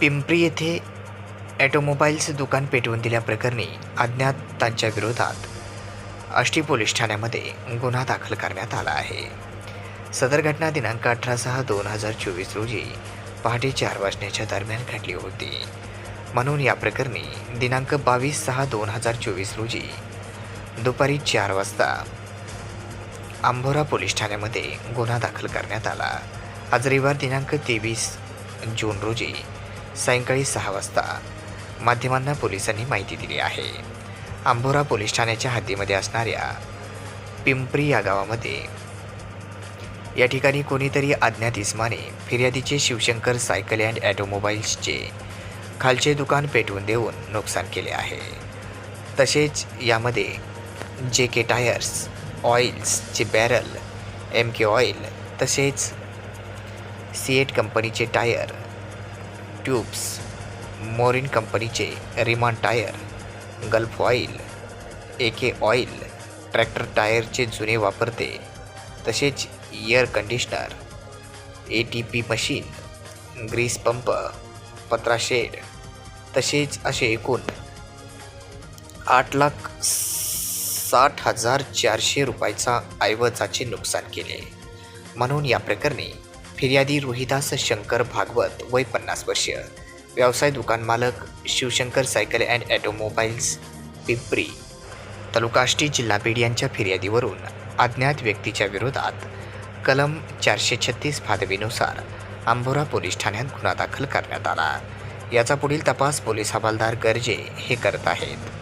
पिंपरी येथे ॲटोमोबाईल्स दुकान पेटवून दिल्याप्रकरणी अज्ञातांच्या विरोधात आष्टी पोलीस ठाण्यामध्ये गुन्हा दाखल करण्यात आला आहे. सदर घटना दिनांक अठरा सहा दोन हजार चोवीस रोजी पहाटे चार वाजण्याच्या दरम्यान घडली होती. म्हणून या प्रकरणी दिनांक बावीस सहा दोन हजार चोवीस रोजी दुपारी चार वाजता आंबोरा पोलीस ठाण्यामध्ये गुन्हा दाखल करण्यात आला. आज रविवार दिनांक तेवीस जून रोजी सायंकाळी सहा वाजता. माध्यमांना पोलिसांनी माहिती दिली आहे. आंबोरा पोलीस ठाण्याच्या हद्दीमध्ये असणाऱ्या पिंपरी या गावामध्ये. या ठिकाणी कोणीतरी अज्ञात इस्माने फिर्यादीचे शिवशंकर सायकल अँड ॲटोमोबाईल्सचे खालचे दुकान पेटवून देऊन नुकसान केले आहे. तसेच यामध्ये जे के टायर्स ऑइल्सचे बॅरल एम के ऑइल तसेच सिएट कंपनीचे टायर ट्यूब्स मोरिन कंपनीचे Riemann tyre Gulf oil A K oil tractor टायरचे जुने वापरते तसेच air conditioner A T P machine grease pump पत्रा शेड तसेच असे एकूण आठ लाख साठ हजार चारशे रुपयाचा ऐवजाचे नुकसान केले. म्हणून या प्रकरणी फिर्यादी रोहिदास शंकर भागवत वय पन्नास वर्ष. व्यवसाय दुकान मालक Shivshankar cycle and automobiles Pimpri. तालुकाष्टी जिल्हा बीड यांच्या फिर्यादीवरून अज्ञात व्यक्तीच्या विरोधात कलम चारशे छत्तीस फादवीनुसार आंबोरा पोलीस ठाण्यात गुन्हा दाखल करण्यात आला. याचा पुढील तपास पोलीस हवालदार गर्जे हे करत आहेत.